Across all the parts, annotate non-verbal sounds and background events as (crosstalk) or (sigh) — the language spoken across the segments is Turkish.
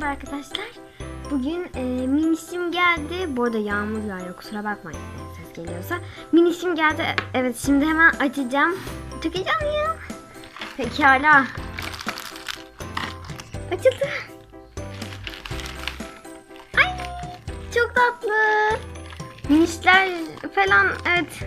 merhaba arkadaşlar. Bugün e, minişim geldi. Bu arada yağmur yağıyor kusura bakmayın ses geliyorsa. Minişim geldi. Evet şimdi hemen açacağım. Çok heyecanlıyım. Pekala. Açıldı. Ay çok tatlı. Minişler falan evet.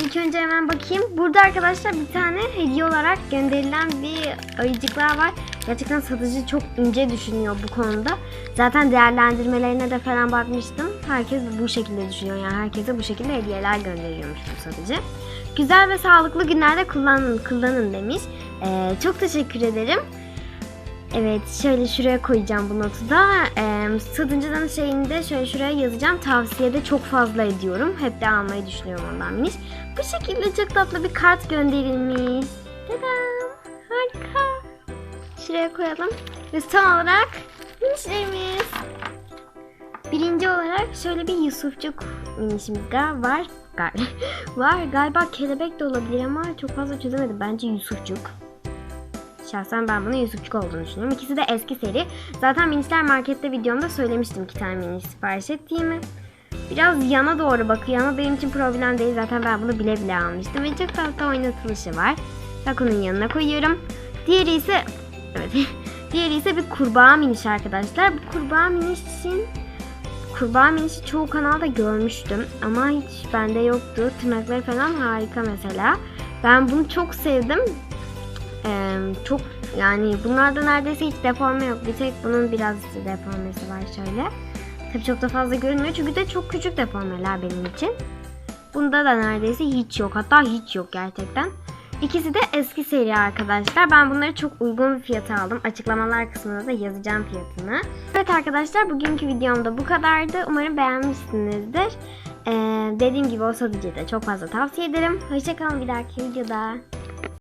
İlk önce hemen bakayım. Burada arkadaşlar bir tane hediye olarak gönderilen bir ayıcıklar var. Gerçekten satıcı çok ince düşünüyor bu konuda. Zaten değerlendirmelerine de falan bakmıştım. Herkes bu şekilde düşünüyor. Yani herkese bu şekilde hediyeler gönderiyormuş bu satıcı. Güzel ve sağlıklı günlerde kullanın, kullanın demiş. Ee, çok teşekkür ederim. Evet şöyle şuraya koyacağım bu notu da. Ee, satıncıdan şeyinde şöyle şuraya yazacağım. Tavsiyede çok fazla ediyorum. Hep de almayı düşünüyorum ondan miniş. Bu şekilde çok tatlı bir kart gönderilmiş. Tadam. Harika. Şuraya koyalım. Ve son olarak minişlerimiz. Birinci olarak şöyle bir Yusufçuk minişimiz var. Gal (laughs) var. Galiba kelebek de olabilir ama çok fazla çözemedim. Bence Yusufçuk. Şahsen ben bunun Yusufçuk olduğunu düşünüyorum. İkisi de eski seri. Zaten Minişler Market'te videomda söylemiştim iki tane miniş sipariş ettiğimi. Biraz yana doğru bakıyor ama benim için problem değil. Zaten ben bunu bile bile almıştım. Ve çok tatlı oynatılışı var. Bak onun yanına koyuyorum. Diğeri ise... Evet. (laughs) Diğeri ise bir kurbağa miniş arkadaşlar. Bu kurbağa minişin... Kurbağa minişi çoğu kanalda görmüştüm. Ama hiç bende yoktu. Tırnakları falan harika mesela. Ben bunu çok sevdim. Ee, çok yani bunlarda neredeyse hiç deforme yok. Bir tek bunun biraz deformesi var şöyle. Tabii çok da fazla görünmüyor çünkü de çok küçük deformeler benim için. Bunda da neredeyse hiç yok. Hatta hiç yok gerçekten. İkisi de eski seri arkadaşlar. Ben bunları çok uygun bir fiyata aldım. Açıklamalar kısmına da yazacağım fiyatını. Evet arkadaşlar bugünkü videomda bu kadardı. Umarım beğenmişsinizdir. Ee, dediğim gibi o satıcıyı da çok fazla tavsiye ederim. Hoşçakalın bir dahaki videoda.